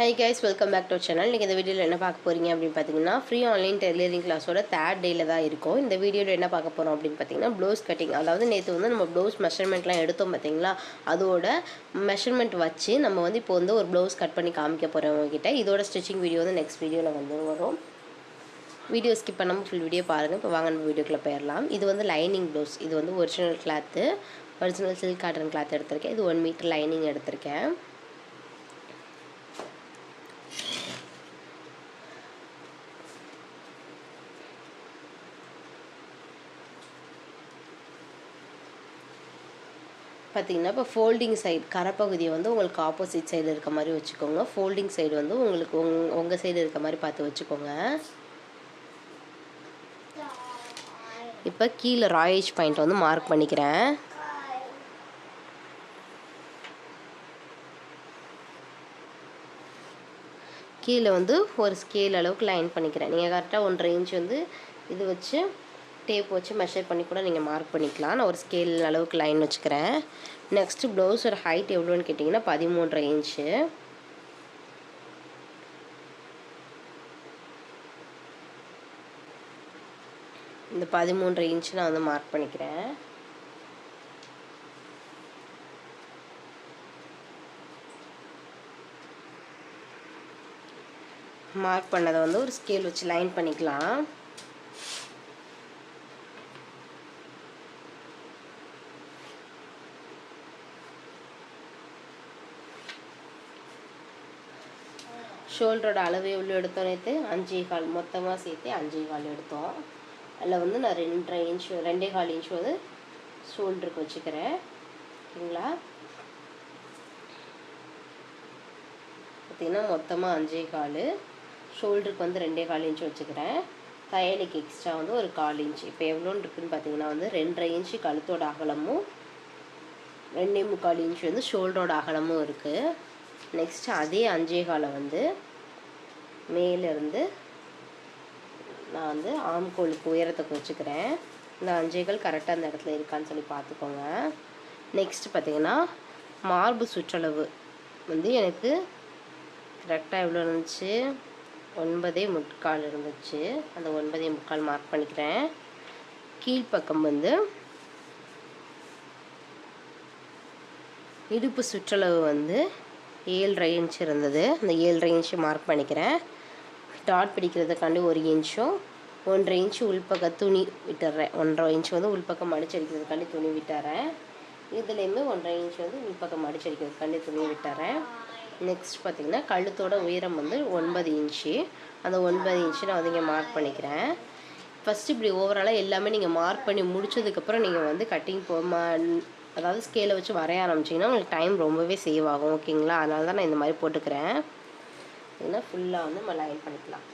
Hi guys welcome back to channel நீங்கள் இந்த வீடியோவில் என்ன பார்க்க போகிறீங்க அப்படின்னு பார்த்தீங்கன்னா ஃப்ரீ ஆன்லைன் டெய்லரிங் கிளாஸோட தேர்ட் டேயில் தான் இருக்கும். இந்த வீடியோவில் என்ன பார்க்க போகிறோம் அப்படின்னு பார்த்தீங்கன்னா ப்ளவுஸ் கட்டிங் அதாவது நேற்று வந்து நம்ம ப்ளவுஸ் மெஷர்மெண்ட்லாம் எடுத்தோம் பார்த்தீங்களா அதோட மெஷர்மெண்ட் வச்சு நம்ம வந்து இப்போ வந்து ஒரு ப்ளவுஸ் கட் பண்ணி காமிக்க போகிறவங்ககிட்ட இதோட ஸ்டிச்சிங் வீடியோ வந்து நெக்ஸ்ட் வீடியோவில் வந்து வரும். வீடியோ ஸ்கிப் பண்ணாமல் ஃபுல் வீடியோ பாருங்கள் இப்போ வாங்க நம்ம வீடியோக்குள்ளே போயிடலாம் இது வந்து லைனிங் ப்ளவுஸ் இது வந்து original cloth original silk cotton cloth எடுத்திருக்கேன். இது ஒன் மீட்டர் லைனிங் எடுத்திருக்கேன். பார்த்தீங்கன்னா இப்போ ஃபோல்டிங் சைடு கரைப்பகுதியை வந்து உங்களுக்கு ஆப்போசிட் சைடு இருக்க மாதிரி வச்சுக்கோங்க. ஃபோல்டிங் சைடு வந்து உங்களுக்கு உங் உங்கள் சைடு இருக்க மாதிரி பார்த்து வச்சுக்கோங்க. இப்போ கீழே ராயேஜ் பாயிண்ட் வந்து மார்க் பண்ணிக்கிறேன். கீழே வந்து ஒரு ஸ்கேல் அளவுக்கு லைன் பண்ணிக்கிறேன். நீங்கள் கரெக்டாக ஒன்றரை இன்ச் வந்து இது வச்சு டேப் வச்சு மெஷர் பண்ணி கூட நீங்கள் மார்க் பண்ணிக்கலாம். நான் ஒரு ஸ்கேல் அளவுக்கு லைன் வச்சுக்கிறேன். நெக்ஸ்ட்டு ப்ளவுஸோட ஹைட் எவ்வளோன்னு கேட்டிங்கன்னா பதிமூன்றரை இன்ச்சு இந்த பதிமூன்றரை இன்ச்சு நான் வந்து மார்க் பண்ணிக்கிறேன். மார்க் பண்ணதை வந்து ஒரு ஸ்கேல் வச்சு லைன் பண்ணிக்கலாம். ஷோல்டரோட அளவு எவ்வளோ எடுத்தோம் நேற்று அஞ்சே கால். மொத்தமாக சேர்த்து அஞ்சே கால் எடுத்தோம். அதில் வந்து நான் ரெண்டரை இன்ச் ரெண்டே கால் இன்ச் வந்து ஷோல்டருக்கு வச்சுக்கிறேன். ஓகேங்களா? பார்த்திங்கன்னா மொத்தமாக அஞ்சே கால். ஷோல்டருக்கு வந்து ரெண்டே கால் இன்ச் வச்சுக்கிறேன். தையலுக்கு எக்ஸ்ட்ரா வந்து ஒரு கால் இன்ச் இப்போ எவ்வளோன்னு இருக்குன்னு பார்த்தீங்கன்னா வந்து ரெண்டரை இன்ச்சு கழுத்தோட அகலமும் ரெண்டே முக்கால் இன்ச் வந்து ஷோல்டரோட அகலமும் இருக்குது நெக்ஸ்ட்டு அதே அஞ்சே காலை வந்து மேலேருந்து நான் வந்து ஆம்கோலுக்கு உயரத்தை வச்சுக்கிறேன். இந்த அஞ்சேகள் கரெக்டாக அந்த இடத்துல இருக்கான்னு சொல்லி பார்த்துக்கோங்க. நெக்ஸ்ட் பார்த்திங்கன்னா மார்பு சுற்றளவு வந்து எனக்கு கரெக்டாக எவ்வளோ இருந்துச்சு? ஒன்பதே முட்கால் இருந்துச்சு. அந்த ஒன்பதே முக்கால் மார்க் பண்ணிக்கிறேன். கீழ்ப்பக்கம் வந்து இடுப்பு சுற்றளவு வந்து ஏழரை இன்ச் இருந்தது. அந்த ஏழரை இன்ச்சு மார்க் பண்ணிக்கிறேன். டாட் பிடிக்கிறதுக்காண்டி ஒரு இன்ச்சும் ஒன்றரை இன்ச்சு உள்பக்க துணி விட்டுறேன். ஒன்றரை இன்ச்சு வந்து உள்பக்கம் அடிச்சடிக்கிறதுக்காண்டி துணி விட்டுறேன். இதுலேயுமே ஒன்றரை இன்ச் வந்து உள்பக்கம் அடிச்சடிக்கிறதுக்காண்டி துணி விட்டுறேன். நெக்ஸ்ட் பார்த்திங்கன்னா கழுத்தோட உயரம் வந்து ஒன்பது இன்ச்சு அந்த ஒன்பது இன்ச்சு நான் வந்து இங்கே மார்க் பண்ணிக்கிறேன். ஃபஸ்ட்டு இப்படி ஓவராலாக எல்லாமே நீங்கள் மார்க் பண்ணி முடிச்சதுக்கப்புறம் நீங்கள் வந்து கட்டிங் போ அதாவது ஸ்கேலை வச்சு வரைய ஆரம்பிச்சிங்கன்னா உங்களுக்கு டைம் ரொம்பவே சேவ் ஆகும் ஓகேங்களா அதனால தான் நான் இந்த மாதிரி போட்டுக்கிறேன். இதுனா ஃபுல்லாக வந்து நம்ம லைன் பண்ணிக்கலாம்.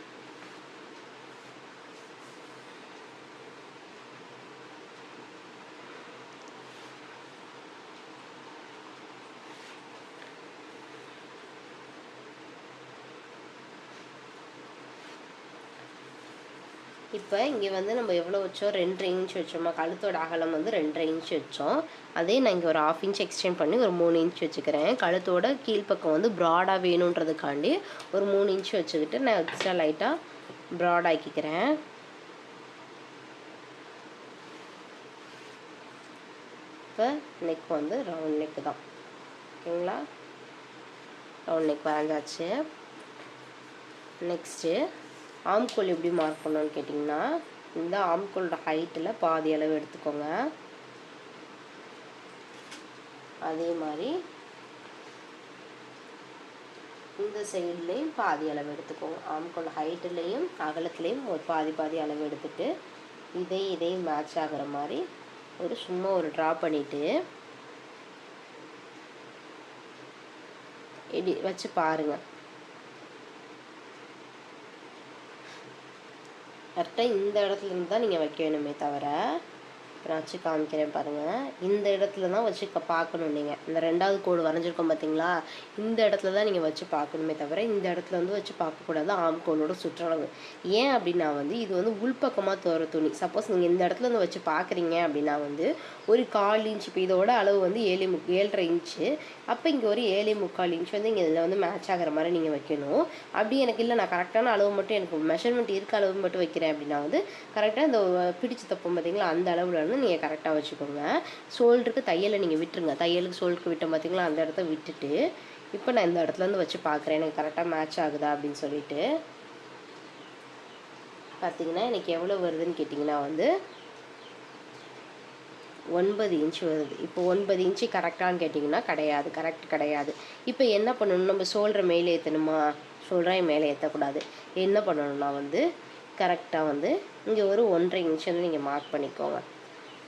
இப்போ இங்கே வந்து நம்ம எவ்வளோ வச்சோம்? ரெண்டரை இன்ச் வச்சோமா? கழுத்தோட அகலம் வந்து ரெண்டரை இன்ச் வச்சோம். அதே நான் இங்கே ஒரு ஆஃப் இன்ச் எக்ஸ்டெண்ட் பண்ணி ஒரு மூணு இன்ச் வச்சுக்கிறேன். கழுத்தோட கீழ்ப்பக்கம் வந்து ப்ராடாக வேணுன்றதுக்காண்டி ஒரு மூணு இன்ச் வச்சுக்கிட்டு நான் எக்ஸ்ட்ரா லைட்டாக ப்ராட் ஆக்கிக்கிறேன். இப்போ நெக் வந்து ரவுண்ட் நெக்கு தான். ஓகேங்களா? ரவுண்ட் நெக் வரைஞ்சாச்சு நெக்ஸ்ட்டு ஆம்கோல் எப்படி மார்க் பண்ணோன்னு கேட்டிங்கன்னா இந்த ஆம்கோலோட ஹைட்டில் பாதி அளவு எடுத்துக்கோங்க. அதே மாதிரி இந்த சைட்லேயும் பாதி அளவு எடுத்துக்கோங்க. ஆம்கோல் ஹைட்டுலேயும் அகலத்துலேயும் ஒரு பாதி பாதி அளவு எடுத்துட்டு இதை இதையும் மேட்ச் ஆகிற மாதிரி ஒரு சும்மா ஒரு ட்ரா பண்ணிவிட்டு எடி வச்சு பாருங்கள் கரெக்டாக இந்த இடத்துல இருந்து தான் நீங்கள் வைக்க வேணுமே தவிர நான் வச்சு காமிக்கிறேன் பாருங்கள் இந்த இடத்துல தான் வச்சு பார்க்கணும் நீங்கள் இந்த ரெண்டாவது கோடு வரைஞ்சிருக்கோம் பார்த்தீங்களா இந்த இடத்துல தான் நீங்கள் வச்சு பார்க்கணுமே தவிர இந்த இடத்துல வந்து வச்சு பார்க்கக்கூடாது. ஆம்கோலோட சுற்றளவு. ஏன் அப்படின்னா வந்து இது வந்து உள்பக்கமாக தோற துணி. சப்போஸ் நீங்கள் இந்த இடத்துல வந்து வச்சு பார்க்குறீங்க அப்படின்னா வந்து ஒரு கால் இன்ச் இப்போ இதோட அளவு வந்து ஏழு மு ஏழரை இன்ச்சு அப்போ இங்கே ஒரு ஏழு முக்கால் இன்ச் வந்து இங்கே இதில் வந்து மேட்ச் ஆகிற மாதிரி நீங்கள் வைக்கணும். அப்படி எனக்கு இல்லை நான் கரெக்டான அளவு மட்டும் எனக்கு மெஷர்மெண்ட் இருக்க அளவு மட்டும் வைக்கிறேன் அப்படின்னா வந்து கரெக்டாக இந்த பிடிச்சு தப்போம் பார்த்தீங்களா அந்த அளவில் வந்து நீங்கள் கரெக்டாக வச்சுக்கோங்க. ஷோல்டருக்கு தையலை நீங்கள் விட்டுருங்க. தையலுக்கு ஷோல்டருக்கு விட்டோம் பார்த்தீங்களா அந்த இடத்த விட்டுட்டு இப்போ நான் இந்த இடத்துல இருந்து வச்சு பார்க்குறேன் எனக்கு கரெக்டாக மேட்ச் ஆகுதா அப்படின்னு சொல்லிட்டு. பார்த்தீங்கன்னா எனக்கு எவ்வளோ வருதுன்னு கேட்டிங்கன்னா வந்து ஒன்பது இன்ச் வருது. இப்போ ஒன்பது இன்ச்சு கரெக்டானு கேட்டிங்கன்னா கிடையாது. கரெக்ட் கிடையாது. இப்போ என்ன பண்ணணும்? நம்ம ஷோல்டரை மேலே ஏற்றணுமா ஷோல்டரை மேலே ஏற்றக்கூடாது என்ன பண்ணணும்னா வந்து கரெக்டாக வந்து இங்கே ஒரு ஒன்றரை இன்ச்சு வந்து நீங்கள் மார்க் பண்ணிக்கோங்க.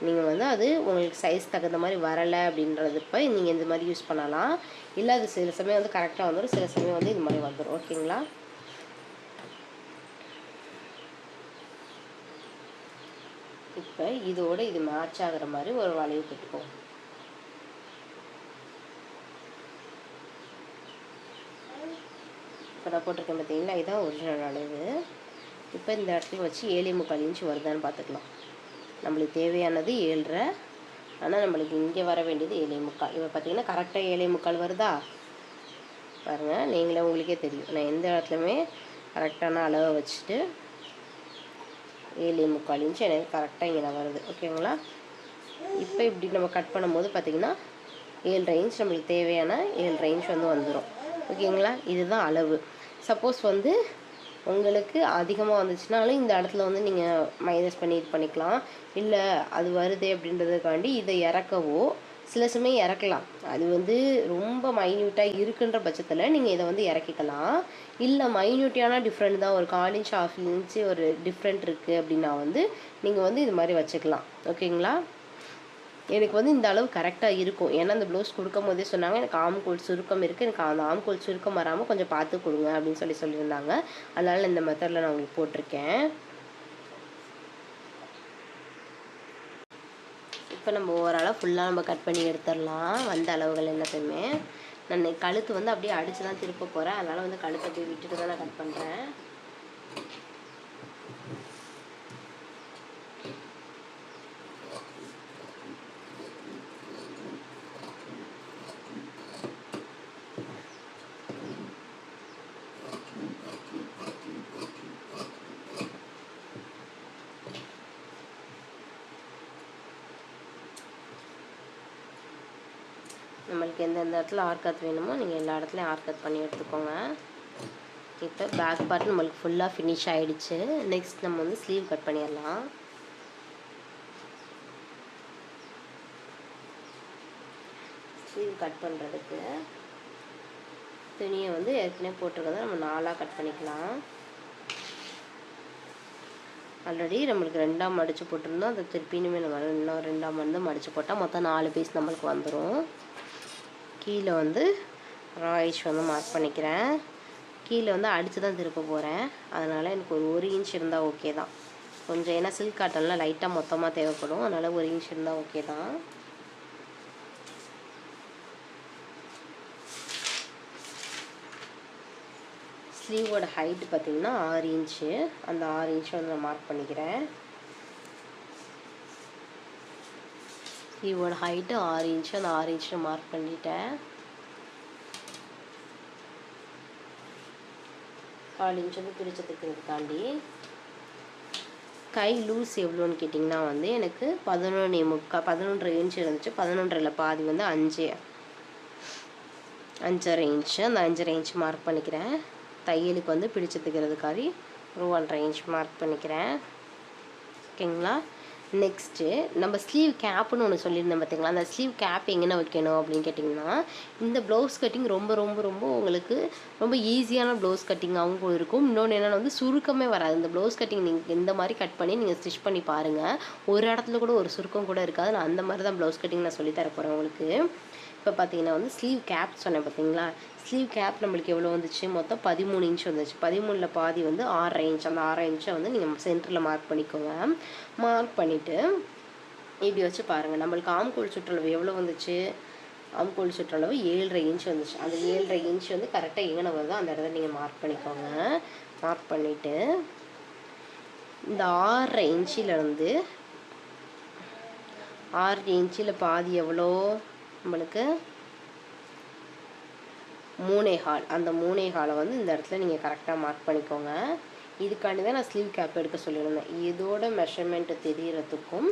நீங்கள் வந்து அது உங்களுக்கு சைஸ் தகுந்த மாதிரி வரலை அப்படின்றது இப்போ நீங்கள் இந்த மாதிரி யூஸ் பண்ணலாம். இல்லை அது சில சமயம் வந்து கரெக்டாக வந்துடும் சில சமயம் வந்து இது மாதிரி வந்துடும் ஓகேங்களா? இப்போ இதோட இது மேட்ச் ஆகிற மாதிரி ஒரு வளைவு கட்டுக்கோ இப்போ நான் போட்டிருக்கேன் பார்த்தீங்களா? இதுதான் ஒரிஜினல் அளவு இப்போ இந்த இடத்துல வச்சு ஏழை முக்கால் இன்ச்சு வருதான்னு பார்த்துக்கலாம். நம்மளுக்கு தேவையானது ஏழரை. ஆனால் நம்மளுக்கு இங்கே வர வேண்டியது ஏழே முக்கால். இப்போ பார்த்தீங்கன்னா கரெக்டாக ஏழே முக்கால் வருதா? பாருங்கள் நீங்களே உங்களுக்கே தெரியும். நான் எந்த இடத்துலையுமே கரெக்டான அளவை வச்சுட்டு ஏழை முக்கால் இன்ச்சு எனக்கு கரெக்டாக இங்கே நான் வருது. ஓகேங்களா இப்போ இப்படி நம்ம கட் பண்ணும்போது பார்த்தீங்கன்னா ஏழு ரேஞ்ச் நம்மளுக்கு தேவையான ஏழு ரேஞ்ச் வந்து வந்துடும் ஓகேங்களா இதுதான் அளவு. சப்போஸ் வந்து உங்களுக்கு அதிகமாக வந்துச்சுனாலும் இந்த இடத்துல வந்து நீங்கள் மைனஸ் பண்ணி இது பண்ணிக்கலாம். இல்லை அது வருது அப்படின்றதுக்காண்டி இதை இறக்கவோ சில சமயம் இறக்கலாம். அது வந்து ரொம்ப மைன்யூட்டாக இருக்குன்ற பட்சத்தில் நீங்கள் இதை வந்து இறக்கிக்கலாம். இல்லை மைன்யூட்டியான டிஃப்ரெண்ட் தான். ஒரு கால் இன்ச் ஆஃப் இன்ச்சு ஒரு டிஃப்ரெண்ட் இருக்குது அப்படின்னா வந்து நீங்கள் வந்து இது மாதிரி வச்சுக்கலாம். ஓகேங்களா எனக்கு வந்து இந்த அளவு கரெக்டாக இருக்கும். ஏன்னா அந்த ப்ளவுஸ் கொடுக்கும் போதே சொன்னாங்க எனக்கு ஆம்கோல் சுருக்கம் இருக்குது எனக்கு அந்த ஆம்கோல் சுருக்கம் வராமல் கொஞ்சம் பார்த்து கொடுங்க அப்படின்னு சொல்லி சொல்லியிருந்தாங்க. அதனால் இந்த மெத்தடில் நான் உங்களுக்கு போட்டிருக்கேன். இப்போ நம்ம ஓவராலாக ஃபுல்லாக நம்ம கட் பண்ணி எடுத்துடலாம். வந்த அளவுகள் எல்லாத்தையுமே. நான் கழுத்து வந்து அப்படியே அடித்து தான் திருப்ப போகிறேன் அதனால் வந்து கழுத்தை அப்படியே விட்டுட்டு தான் நான் கட் பண்ணுறேன் உங்களுக்கு எந்தெந்த இடத்துல ஆர்கத் வேணுமோ நீங்கள் எல்லா இடத்துலையும் ஆர்கத் பண்ணி எடுத்துக்கோங்க. இப்போ பேக் பார்ட் நம்மளுக்கு ஃபுல்லாக ஃபினிஷ் ஆகிடுச்சு நெக்ஸ்ட் நம்ம வந்து ஸ்லீவ் கட் பண்ணிடலாம். ஸ்லீவ் கட் பண்ணுறதுக்கு துணியை வந்து ஏற்கனவே போட்டிருக்கதை நம்ம நாலாக கட் பண்ணிக்கலாம். ஆல்ரெடி நம்மளுக்கு ரெண்டாம் மடித்து போட்டிருந்தோம். அதை திருப்பினுமே நம்ம இன்னும் ரெண்டாம் வந்து மடித்து போட்டால் மொத்தம் நாலு பீஸ் நம்மளுக்கு வந்துடும் கீழே வந்து ராய்ஸ் வந்து மார்க் பண்ணிக்கிறேன். கீழே வந்து அடித்து தான் திருப்ப போகிறேன் அதனால் எனக்கு ஒரு ஒரு இன்ச் இருந்தால் ஓகே தான். கொஞ்சம் ஏன்னா சில்க் காட்டன்லாம் லைட்டாக மொத்தமாக தேவைப்படும். அதனால் ஒரு இன்ச் இருந்தால் ஓகே தான். ஸ்லீவோட ஹைட் பார்த்தீங்கன்னா ஆறு இன்ச்சு அந்த ஆறு இன்ச்சு வந்து நான் மார்க் பண்ணிக்கிறேன். ஸ்லீவோட ஹைட்டு ஆறு இன்ச்சு அந்த ஆறு இன்ச்சு மார்க் பண்ணிட்டேன். கால் இன்ச் வந்து பிரித்து தைக்கிறதுக்காண்டி கை லூஸ் எவ்வளோன்னு கேட்டிங்கன்னா வந்து எனக்கு பதினொன்று முக்கா பதினொன்றரை இன்ச் இருந்துச்சு. பதினொன்றில் பாதி வந்து அஞ்சு அஞ்சரை இன்ச்சு அந்த அஞ்சரை இன்ச் மார்க் பண்ணிக்கிறேன். தையலுக்கு வந்து பிடிச்சதுக்கிறதுக்காதி ஒரு ஒன்றரை இன்ச் மார்க் பண்ணிக்கிறேன். ஓகேங்களா? நெக்ஸ்ட்டு நம்ம ஸ்லீவ் கேப்புன்னு ஒன்று சொல்லியிருந்தேன் பார்த்தீங்களா அந்த ஸ்லீவ் கேப் எங்கே வைக்கணும் அப்படின்னு கேட்டிங்கன்னா இந்த ப்ளவுஸ் கட்டிங் ரொம்ப ரொம்ப ரொம்ப உங்களுக்கு ரொம்ப ஈஸியான ப்ளவுஸ் கட்டிங்காகவும் இருக்கும். இன்னொன்று என்னென்னா வந்து சுருக்கமே வராது. இந்த ப்ளவுஸ் கட்டிங் நீங்கள் இந்த மாதிரி கட் பண்ணி நீங்கள் ஸ்டிச் பண்ணி பாருங்கள் ஒரு இடத்துல கூட ஒரு சுருக்கம் கூட இருக்காது. நான் அந்த மாதிரி தான் ப்ளவுஸ் கட்டிங் நான் சொல்லித்தர போகிறேன் உங்களுக்கு. இப்போ பார்த்தீங்கன்னா வந்து ஸ்லீவ் கேப் சொன்னேன் பார்த்தீங்களா ஸ்லீவ் கேப் நம்மளுக்கு எவ்வளோ வந்துச்சு? மொத்தம் பதிமூணு இன்ச் வந்துச்சு. பதிமூணில் பாதி வந்து ஆறரை இன்ச் அந்த ஆறரை இன்ச்சை வந்து நீங்கள் சென்டரில் மார்க் பண்ணிக்கோங்க. மார்க் பண்ணிவிட்டு இப்படி வச்சு பாருங்கள் நம்மளுக்கு ஆம்கோல் சுற்றளவு எவ்வளோ வந்துச்சு? ஆம்கோல் சுற்றளவு ஏழரை இன்ச் வந்துச்சு. அந்த ஏழரை இன்ச் வந்து கரெக்டாக எங்கே வருதோ அந்த இடத்துல நீங்கள் மார்க் பண்ணிக்கோங்க. மார்க் பண்ணிவிட்டு இந்த ஆறரை இன்ச்சிலேருந்து ஆறு இன்ச்சில் பாதி எவ்வளோ? நம்மளுக்கு மூணே ஹால் அந்த மூணே ஹாலை வந்து இந்த இடத்துல நீங்கள் கரெக்டாக மார்க் பண்ணிக்கோங்க. இதுக்காண்டி தான் நான் ஸ்லீவ் கேப் எடுக்க சொல்லியிருந்தேன். இதோட மெஷர்மெண்ட்டு தெரியறதுக்கும்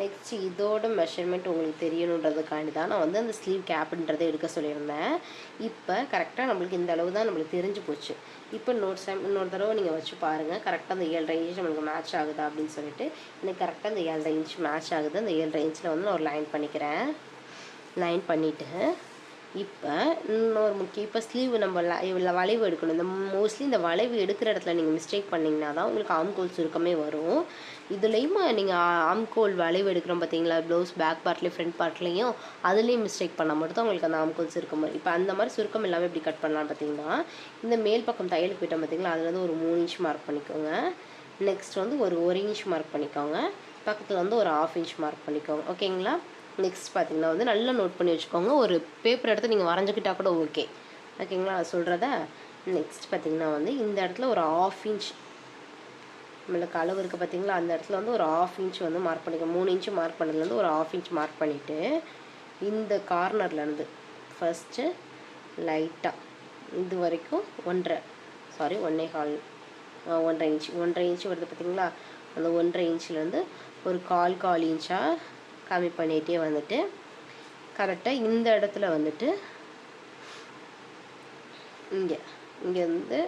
நெக்ஸ்ட் இதோட மெஷர்மெண்ட் உங்களுக்கு தெரியணுன்றதுக்காண்டி தான் நான் வந்து அந்த ஸ்லீவ் கேப்புன்றதை எடுக்க சொல்லியிருந்தேன். இப்போ கரெக்டாக நம்மளுக்கு இந்த அளவு தான் நம்மளுக்கு தெரிஞ்சு போச்சு. இப்போ இன்னொரு டைம் இன்னொரு தடவை நீங்கள் வச்சு பாருங்கள் கரெக்டாக அந்த ஏழரை இன்ச் நம்மளுக்கு மேட்ச் ஆகுதா அப்படின்னு சொல்லிட்டு எனக்கு கரெக்டாக அந்த ஏழரை இன்ச் மேட்ச் ஆகுது. அந்த ஏழரை இன்ச்சில் வந்து நான் ஒரு லைன் பண்ணிக்கிறேன். லைன் பண்ணிவிட்டு இப்போ இன்னொரு முக்கியம் இப்போ ஸ்லீவ் நம்ம இவ்வளோ வளைவு எடுக்கணும். இந்த மோஸ்ட்லி இந்த வளைவு எடுக்கிற இடத்துல நீங்கள் மிஸ்டேக் பண்ணிங்கன்னா தான் உங்களுக்கு ஆம்கோல் சுருக்கமே வரும். இதுலேயும் நீங்கள் ஆம்கோல் வளைவு எடுக்கிறோம் பார்த்தீங்களா ப்ளவுஸ் பேக் பார்ட்லேயும் ஃப்ரண்ட் பார்ட்லேயும் அதுலேயும் மிஸ்டேக் பண்ணால் மட்டும் தான் உங்களுக்கு அந்த ஆம்கோல் சுருக்கம் வரும். இப்போ அந்த மாதிரி சுருக்கம் இல்லாமல் எப்படி கட் பண்ணலாம்னு பார்த்தீங்கன்னா இந்த மேல் பக்கம் தையலுக்கு போயிட்டோம் பார்த்தீங்களா அதுலேருந்து ஒரு மூணு இன்ச் மார்க் பண்ணிக்கோங்க. நெக்ஸ்ட் வந்து ஒரு ஒரு இன்ச் மார்க் பண்ணிக்கோங்க. பக்கத்தில் வந்து ஒரு ஆஃப் இன்ச் மார்க் பண்ணிக்கோங்க. ஓகேங்களா நெக்ஸ்ட் பார்த்தீங்கன்னா வந்து நல்லா நோட் பண்ணி வச்சுக்கோங்க. ஒரு பேப்பர் எடுத்து நீங்கள் வரைஞ்சிக்கிட்டா கூட ஓகே ஓகேங்களா? சொல்கிறத நெக்ஸ்ட் பார்த்தீங்கன்னா வந்து இந்த இடத்துல ஒரு ஆஃப் இன்ச் நம்மளுக்கு அளவு இருக்குது பார்த்தீங்களா? அந்த இடத்துல வந்து ஒரு ஆஃப் இன்ச் வந்து மார்க் பண்ணிக்க மூணு இன்ச்சு மார்க் பண்ணதுலேருந்து ஒரு ஆஃப் இன்ச் மார்க் பண்ணிவிட்டு இந்த கார்னர்லேருந்து ஃபஸ்ட்டு லைட்டாக இது வரைக்கும் ஒன்றரை சாரி ஒன்றே கால் ஒன்றரை இன்ச் ஒன்றரை இன்ச் வருது பார்த்தீங்களா? அந்த ஒன்றரை இன்ச்லேருந்து ஒரு கால் கால் இன்ச்சாக கம்மி பண்ணிகிட்டே வந்துட்டு கரெக்டாக இந்த இடத்துல வந்துட்டு இங்கே இங்கேருந்து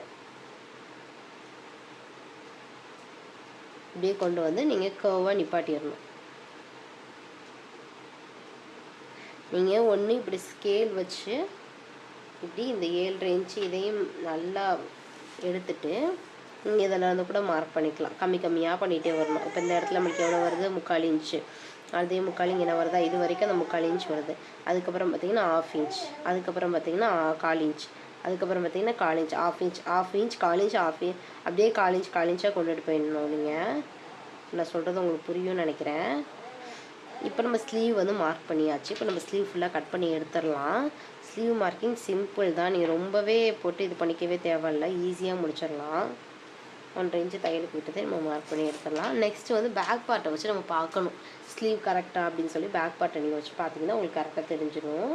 இப்படியே கொண்டு வந்து நீங்கள் கர்வாக நிப்பாட்டிடணும். நீங்கள் ஒன்று இப்படி ஸ்கேல் வச்சு இப்படி இந்த ஏழரை இன்ச்சு இதையும் நல்லா எடுத்துட்டு நீங்கள் இதில் வந்து கூட மார்க் பண்ணிக்கலாம். கம்மி கம்மியாக பண்ணிகிட்டே வரணும். இப்போ இந்த இடத்துல நம்மளுக்கு எவ்வளோ வருது? முக்கால் இன்ச்சு அதே முக்கால் இங்கே என்ன வருதா? இது வரைக்கும் அந்த முக்கால் இன்ச் வருது. அதுக்கப்புறம் பார்த்தீங்கன்னா ஆஃப் இன்ச் அதுக்கப்புறம் பார்த்தீங்கன்னா கால் இன்ச் அதுக்கப்புறம் பார்த்தீங்கன்னா கால் inch half inch half inch கால் இன்ச் ஆஃப் இன்ச் அப்படியே கால் இன்ச் கால் இன்ச்சாக கொண்டுட்டு போயிடணும் நீங்கள் நான் சொல்கிறது உங்களுக்கு புரியும்னு நினைக்கிறேன். இப்போ நம்ம ஸ்லீவ் வந்து மார்க் பண்ணியாச்சு. இப்போ நம்ம ஸ்லீவ் ஃபுல்லாக கட் பண்ணி எடுத்துடலாம். ஸ்லீவ் மார்க்கிங் சிம்பிள் தான். நீங்கள் ரொம்பவே போட்டு இது பண்ணிக்கவே தேவையில்ல. ஈஸியாக முடிச்சிடலாம். ஒன்றரை இன்ச்சு தையலுக்கு விட்டதே நம்ம மார்க் பண்ணி எடுத்துடலாம். நெக்ஸ்ட் வந்து பேக் பார்ட்டை வச்சு நம்ம பார்க்கணும். ஸ்லீவ் கரெக்டாக அப்படின்னு சொல்லி பேக் பார்ட்டை நீங்கள் வச்சு பார்த்தீங்கன்னா உங்களுக்கு கரெக்டாக தெரிஞ்சிடும்.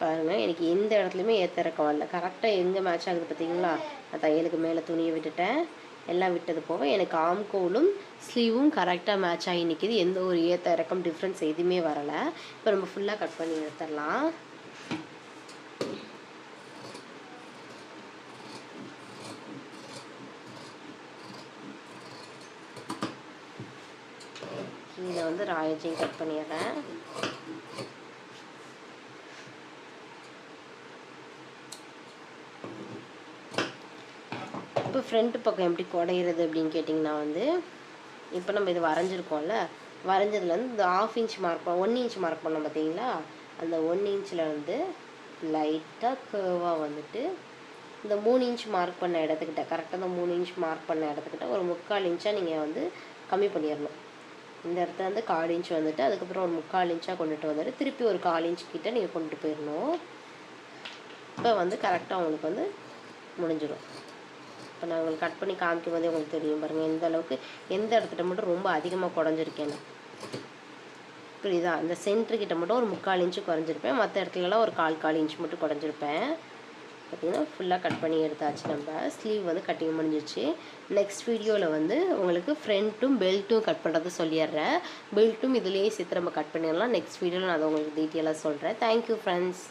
பாருங்கள் எனக்கு எந்த இடத்துலையுமே ஏற்ற இறக்கம் வரல கரெக்டாக எங்கே மேட்ச் ஆகுது பார்த்தீங்களா? நான் தையலுக்கு மேலே துணியை விட்டுட்டேன். எல்லாம் விட்டது போக எனக்கு ஆம்கோலும் ஸ்லீவும் கரெக்டாக மேட்ச் ஆகி நிற்கிது எந்த ஒரு ஏற்ற இறக்கம் டிஃப்ரென்ஸ் எதுவுமே வரலை. இப்போ நம்ம ஃபுல்லாக கட் பண்ணி எடுத்துடலாம் கீழே வந்து ராயஜையும் கட் பண்ணிடுறேன். இப்போ ஃப்ரண்ட் பக்கம் எப்படி குடையிறது அப்படின்னு கேட்டிங்கன்னா வந்து இப்போ நம்ம இது வரைஞ்சிருக்கோம்ல வரைஞ்சதுலேருந்து இந்த ஆஃப் இன்ச் மார்க் பண்ண ஒன் இன்ச் மார்க் பண்ணோம் பார்த்தீங்களா? அந்த ஒன் இன்ச்சில் வந்து லைட்டாக கேர்வாக வந்துட்டு இந்த மூணு இன்ச் மார்க் பண்ண இடத்துக்கிட்ட கரெக்டாக இந்த மூணு இன்ச் மார்க் பண்ண இடத்துக்கிட்ட ஒரு முக்கால் இன்ச்சாக நீங்கள் வந்து கம்மி பண்ணிடணும். இந்த இடத்துல வந்து கால் இன்ச் வந்துட்டு அதுக்கப்புறம் ஒரு முக்கால் இன்ச்சாக கொண்டுட்டு வந்துட்டு திருப்பி ஒரு கால் இன்ச் கிட்ட நீங்கள் கொண்டுட்டு போயிடணும் இப்போ வந்து கரெக்டாக உங்களுக்கு வந்து முடிஞ்சிடும் இப்போ நான் உங்களுக்கு கட் பண்ணி காமிக்கும் போதே உங்களுக்கு தெரியும் பாருங்கள் எந்த அளவுக்கு எந்த இடத்துல மட்டும் ரொம்ப அதிகமாக குடஞ்சிருக்கேன்னு புரியுதா? இந்த சென்டர் கிட்ட மட்டும் ஒரு முக்கால் இன்ச்சு குறைஞ்சிருப்பேன். மற்ற இடத்துலலாம் ஒரு கால் கால் இன்ச் மட்டும் குறைஞ்சிருப்பேன். பார்த்திங்கன்னா ஃபுல்லாக கட் பண்ணி எடுத்தாச்சு. நம்ம ஸ்லீவ் வந்து கட்டிங் முடிஞ்சிச்சு நெக்ஸ்ட் வீடியோவில் வந்து உங்களுக்கு ஃப்ரண்ட்டும் பெல்ட்டும் கட் பண்ணுறது சொல்லிடுறேன். பெல்ட்டும் இதுலேயே சேர்த்து நம்ம கட் பண்ணிடலாம். நெக்ஸ்ட் வீடியோவில் நான் அதை உங்களுக்கு டீட்டெயிலாக சொல்கிறேன் தேங்க்யூ ஃப்ரெண்ட்ஸ்